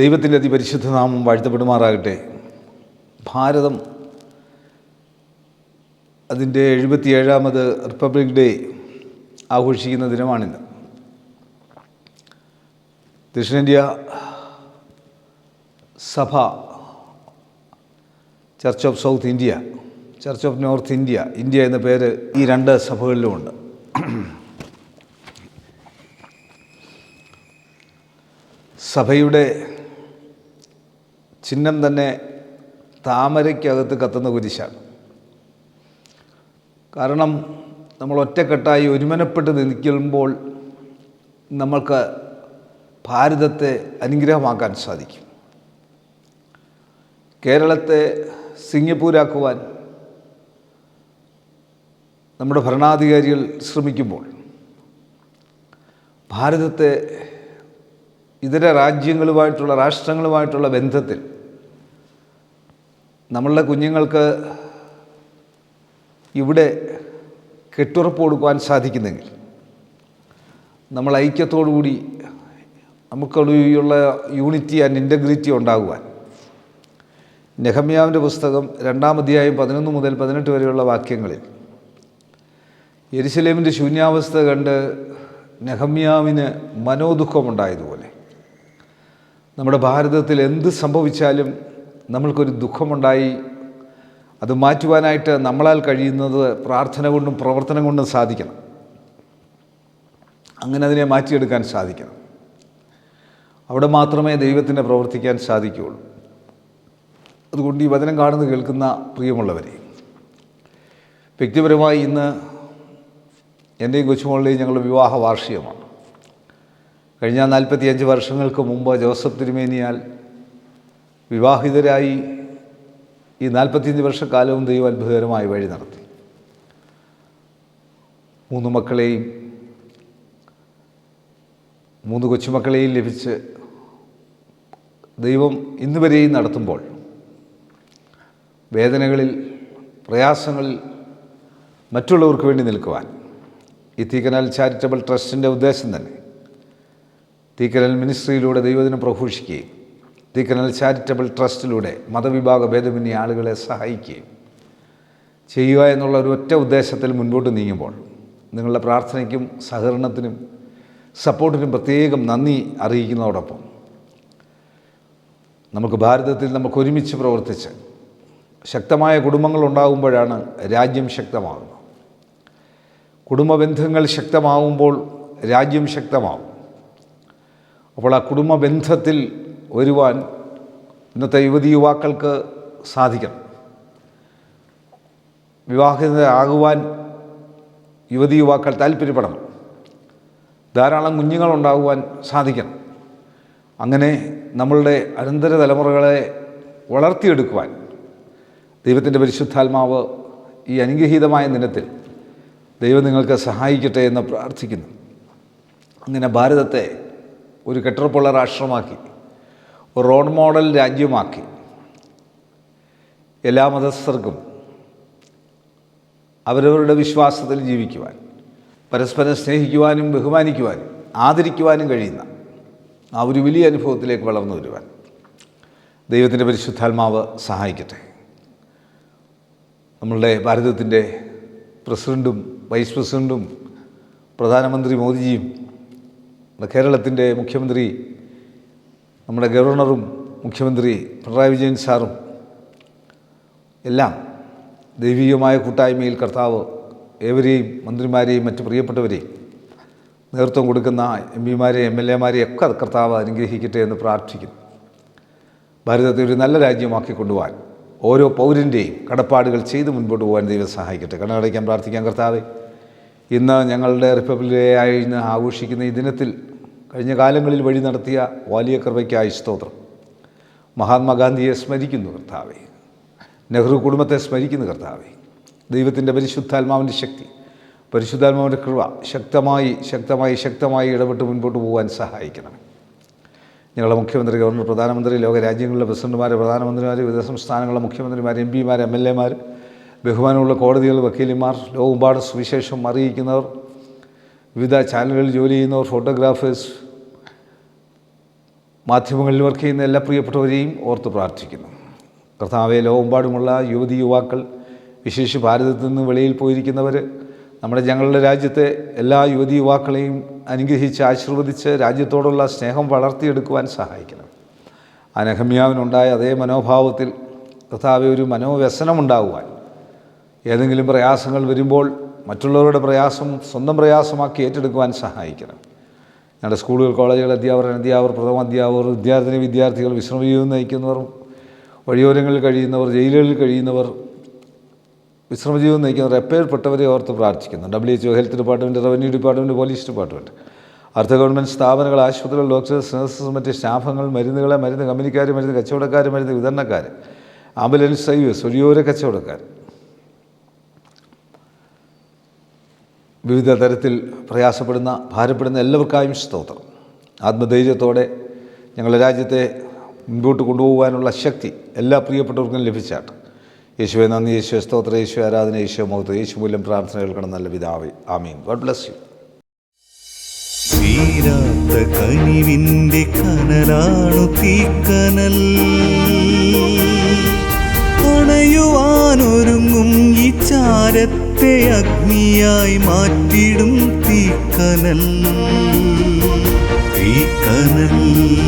ദൈവത്തിന്റെ അതിപരിശുദ്ധ നാമം വാഴ്ത്തപ്പെടുമാറാകട്ടെ. ഭാരതം അതിന്റെ എഴുപത്തിയേഴാമത് റിപ്പബ്ലിക് ഡേ ആഘോഷിക്കുന്ന ദിനമാണിന്ന് ദക്ഷിണേന്ത്യ സഭ church of south India church of north India India എന്ന പേര് ഈ രണ്ട് സഭകളിലുമുണ്ട്. സഭയുടെ ചിഹ്നം തന്നെ താമരയ്ക്കകത്ത് കത്തുന്ന കുരിശാണ്. കാരണം നമ്മൾ ഒറ്റക്കെട്ടായി ഒരുമനപ്പെട്ട് നിൽക്കുമ്പോൾ നമ്മൾക്ക് ഭാരതത്തെ അനുഗ്രഹമാക്കാൻ സാധിക്കും. കേരളത്തെ സിംഗപ്പൂരാക്കുവാൻ നമ്മുടെ ഭരണാധികാരികൾ ശ്രമിക്കുമ്പോൾ ഭാരതത്തെ ഇതര രാജ്യങ്ങളുമായിട്ടുള്ള രാഷ്ട്രങ്ങളുമായിട്ടുള്ള ബന്ധത്തിൽ നമ്മളുടെ കുഞ്ഞുങ്ങൾക്ക് ഇവിടെ കെട്ടുറപ്പ് കൊടുക്കുവാൻ സാധിക്കുന്നെങ്കിൽ നമ്മൾ ഐക്യത്തോടുകൂടി നമുക്കുള്ള യൂണിറ്റി ആൻഡ് ഇന്റഗ്രിറ്റി ഉണ്ടാകുവാൻ. നെഹമ്യാവിന്റെ പുസ്തകം രണ്ടാം അധ്യായം പതിനൊന്ന് മുതൽ പതിനെട്ട് വരെയുള്ള വാക്യങ്ങളിൽ യെരുസലേമിന്റെ ശൂന്യാവസ്ഥ കണ്ട് നെഹമ്യാവിന് മനോദുഃഖമുണ്ടായതുപോലെ നമ്മുടെ ഭാരതത്തിൽ എന്ത് സംഭവിച്ചാലും നമ്മൾക്കൊരു ദുഃഖമുണ്ടായി അത് മാറ്റുവാനായിട്ട് നമ്മളാൽ കഴിയുന്നത് പ്രാർത്ഥന കൊണ്ടും പ്രവർത്തനം കൊണ്ടും സാധിക്കണം. അങ്ങനെ അതിനെ മാറ്റിയെടുക്കാൻ സാധിക്കണം. അവിടെ മാത്രമേ ദൈവത്തിന് പ്രവർത്തിക്കാൻ സാധിക്കുകയുള്ളൂ. അതുകൊണ്ട് ഈ വചനം കാണുന്ന കേൾക്കുന്ന പ്രിയമുള്ളവരെ വ്യക്തിപരമായി ഇന്ന് എന്റെയും കൊച്ചുമോളുടെയും ഞങ്ങളുടെ വിവാഹ വാർഷികമാണ് കഴിഞ്ഞ നാൽപ്പത്തിയഞ്ച് വർഷങ്ങൾക്ക് മുമ്പ് ജോസഫ് തിരുമേനിയാൽ വിവാഹിതരായി ഈ നാൽപ്പത്തിയഞ്ച് വർഷക്കാലവും ദൈവം അത്ഭുതകരമായി വഴി നടത്തി. മൂന്ന് മക്കളെയും മൂന്ന് കൊച്ചുമക്കളെയും ലഭിച്ച് ദൈവം ഇന്നുവരെയും നടത്തുമ്പോൾ വേദനകളിൽ പ്രയാസങ്ങളിൽ മറ്റുള്ളവർക്ക് വേണ്ടി നിൽക്കുവാൻ ഈ തീക്കനാൽ ചാരിറ്റബിൾ ട്രസ്റ്റിന്റെ ഉദ്ദേശം തന്നെ. തീക്കനാൽ മിനിസ്ട്രിയിലൂടെ ദൈവദിനം പ്രഘോഷിക്കുകയും തീക്കനൽ ചാരിറ്റബിൾ ട്രസ്റ്റിലൂടെ മതവിഭാഗ ഭേദമന്യ ആളുകളെ സഹായിക്കുകയും ചെയ്യുക എന്നുള്ള ഒരു ഒറ്റ ഉദ്ദേശത്തിൽ മുൻപോട്ട് നീങ്ങുമ്പോൾ നിങ്ങളുടെ പ്രാർത്ഥനയ്ക്കും സഹകരണത്തിനും സപ്പോർട്ടിനും പ്രത്യേകം നന്ദി അറിയിക്കുന്നതോടൊപ്പം നമുക്ക് ഭാരതത്തിൽ നമുക്ക് ഒരുമിച്ച് പ്രവർത്തിച്ച് ശക്തമായ കുടുംബങ്ങൾ ഉണ്ടാകുമ്പോഴാണ് രാജ്യം ശക്തമാകുന്നത്. കുടുംബ ബന്ധങ്ങൾ ശക്തമാവുമ്പോൾ രാജ്യം ശക്തമാവും അപ്പോൾ ആ കുടുംബ ബന്ധത്തിൽ വരുവാൻ ഇന്നത്തെ യുവതി യുവാക്കൾക്ക് സാധിക്കണം. വിവാഹിതരാകുവാൻ യുവതി യുവാക്കൾ താല്പര്യപ്പെടണം. ധാരാളം കുഞ്ഞുങ്ങളുണ്ടാകുവാൻ സാധിക്കണം. അങ്ങനെ നമ്മളുടെ അനന്തര തലമുറകളെ വളർത്തിയെടുക്കുവാൻ ദൈവത്തിന്റെ പരിശുദ്ധാത്മാവ് ഈ അനുഗ്രഹീതമായ ദിനത്തിൽ ദൈവം നിങ്ങൾക്ക് സഹായിക്കട്ടെ എന്ന് പ്രാർത്ഥിക്കുന്നു. അങ്ങനെ ഭാരതത്തെ ഒരു കെട്ടുറപ്പുള്ള രാഷ്ട്രമാക്കി റോഡ് മോഡൽ രാജ്യമാക്കി. എല്ലാ മതസ്ഥർക്കും അവരവരുടെ വിശ്വാസത്തിൽ ജീവിക്കുവാൻ പരസ്പരം സ്നേഹിക്കുവാനും ബഹുമാനിക്കുവാനും ആദരിക്കുവാനും കഴിയുന്ന ആ ഒരു വലിയ അനുഭവത്തിലേക്ക് വളർന്നു വരുവാൻ ദൈവത്തിന്റെ പരിശുദ്ധാത്മാവ് സഹായിക്കട്ടെ. നമ്മളുടെ ഭാരതത്തിന്റെ പ്രസിഡന്റും വൈസ് പ്രസിഡന്റും പ്രധാനമന്ത്രി മോദിജിയും കേരളത്തിന്റെ മുഖ്യമന്ത്രി നമ്മുടെ ഗവർണറും മുഖ്യമന്ത്രി പിണറായി വിജയൻ സാറും എല്ലാം ദൈവികമായ കൂട്ടായ്മയിൽ കർത്താവ് ഏവരെയും മന്ത്രിമാരെയും മറ്റ് പ്രിയപ്പെട്ടവരെയും നേതൃത്വം കൊടുക്കുന്ന എം പിമാരെയും എം എൽ എമാരെയും ഒക്കെ കർത്താവ് അനുഗ്രഹിക്കട്ടെ എന്ന് പ്രാർത്ഥിക്കുന്നു. ഭാരതത്തെ ഒരു നല്ല രാജ്യമാക്കി കൊണ്ടുപോകാൻ ഓരോ പൗരന്റെയും കടപ്പാടുകൾ ചെയ്ത് മുൻപോട്ട് പോകാൻ ദൈവം സഹായിക്കട്ടെ. കണ്ണടയ്ക്കാൻ പ്രാർത്ഥിക്കാൻ കർത്താവെ. ഇന്ന് ഞങ്ങളുടെ റിപ്പബ്ലിക് ഡേ ആയി ആഘോഷിക്കുന്ന ഈ ദിനത്തിൽ കഴിഞ്ഞ കാലങ്ങളിൽ വഴി നടത്തിയ വലിയ കൃപയ്ക്കായി സ്തോത്രം. മഹാത്മാഗാന്ധിയെ സ്മരിക്കുന്നു കർത്താവെ. നെഹ്റു കുടുംബത്തെ സ്മരിക്കുന്നു കർത്താവെ. ദൈവത്തിന്റെ പരിശുദ്ധാത്മാവിന്റെ ശക്തി പരിശുദ്ധാത്മാവിന്റെ കൃപ ശക്തമായി ശക്തമായി ശക്തമായി ഇടപെട്ട് മുൻപോട്ട് പോകാൻ സഹായിക്കണം. ഞങ്ങളുടെ മുഖ്യമന്ത്രി ഗവർണർ പ്രധാനമന്ത്രി ലോക രാജ്യങ്ങളിലെ പ്രസിഡന്റുമാർ പ്രധാനമന്ത്രിമാർ വിവിധ സംസ്ഥാനങ്ങളിലെ മുഖ്യമന്ത്രിമാർ എം പിമാർ എം എൽ എമാർ ബഹുമാനമുള്ള കോടതികൾ വക്കീലിമാർ ലോകമ്പാട് സുവിശേഷം അറിയിക്കുന്നവർ വിവിധ ചാനലുകളിൽ ജോലി ചെയ്യുന്നവർ ഫോട്ടോഗ്രാഫേഴ്സ് മാധ്യമങ്ങളിൽ വർക്ക് ചെയ്യുന്ന എല്ലാ പ്രിയപ്പെട്ടവരെയും ഓർത്ത് പ്രാർത്ഥിക്കുന്നു. കർത്താവെ ലോകമെമ്പാടുമുള്ള യുവതി യുവാക്കൾ വിശേഷ ഭാരതത്തിൽ നിന്ന് വെളിയിൽ പോയിരിക്കുന്നവർ നമ്മുടെ ഞങ്ങളുടെ രാജ്യത്തെ എല്ലാ യുവതി യുവാക്കളെയും അനുഗ്രഹിച്ച് ആശീർവദിച്ച് രാജ്യത്തോടുള്ള സ്നേഹം വളർത്തിയെടുക്കുവാൻ സഹായിക്കണം. ആ നെഹമ്യാവിനുണ്ടായ അതേ മനോഭാവത്തിൽ കർത്താവെ ഒരു മനോവ്യസനമുണ്ടാകുവാൻ ഏതെങ്കിലും പ്രയാസങ്ങൾ വരുമ്പോൾ മറ്റുള്ളവരുടെ പ്രയാസം സ്വന്തം പ്രയാസമാക്കി ഏറ്റെടുക്കുവാൻ സഹായിക്കണം. ഞങ്ങളുടെ സ്കൂളുകൾ കോളേജുകൾ അധ്യാപകർ അധ്യാപകർ പ്രഥമ അധ്യാപകർ വിദ്യാർത്ഥിനി വിദ്യാർത്ഥികൾ വിശ്രമജീവൻ നയിക്കുന്നവർ വഴിയോരങ്ങളിൽ കഴിയുന്നവർ ജയിലുകളിൽ കഴിയുന്നവർ വിശ്രമജീവിതം നയിക്കുന്നവർ എപ്പേർപ്പെട്ടവരെ ഓർത്ത് പ്രാർത്ഥിക്കുന്നു. W H health department revenue department police department അർദ്ധ ഗവൺമെന്റ് സ്ഥാപനങ്ങൾ ആശുപത്രികൾ ഡോക്ടേഴ്സ് നഴ്സസ് മറ്റ് സ്റ്റാഫുകൾ മരുന്നുകളെ മരുന്ന് കമ്പനിക്കാർ മരുന്ന് കച്ചവടക്കാർ മരുന്ന് വിതരണക്കാർ ആംബുലൻസ് സർവീസ് ഒഴിയോര കച്ചവടക്കാർ വിവിധ തരത്തിൽ പ്രയാസപ്പെടുന്ന ഭാരപ്പെടുന്ന എല്ലാവർക്കായും സ്തോത്രം. ആത്മധൈര്യത്തോടെ ഞങ്ങളുടെ രാജ്യത്തെ മുൻപോട്ട് കൊണ്ടുപോകാനുള്ള ശക്തി എല്ലാ പ്രിയപ്പെട്ടവർക്കും ലഭിച്ചാട്ട്. യേശുവെ നന്ദി യേശു സ്തോത്ര യേശു ആരാധന യേശു മുഖത്ത് യേശു മൂല്യം പ്രാർത്ഥന കേൾക്കണം. നല്ല പിതാവേ ആമീൻ. ഗോഡ് ബ്ലസ് യു തീരാത്ത കനിവിന്റെ കനലാണു തീക്കനൽ. അണയുവാനൊരുങ്ങും ഈ ചാരത്തെ അഗ്നിയായി മാറ്റിടും തീക്കനൽ. തീക്കനൽ.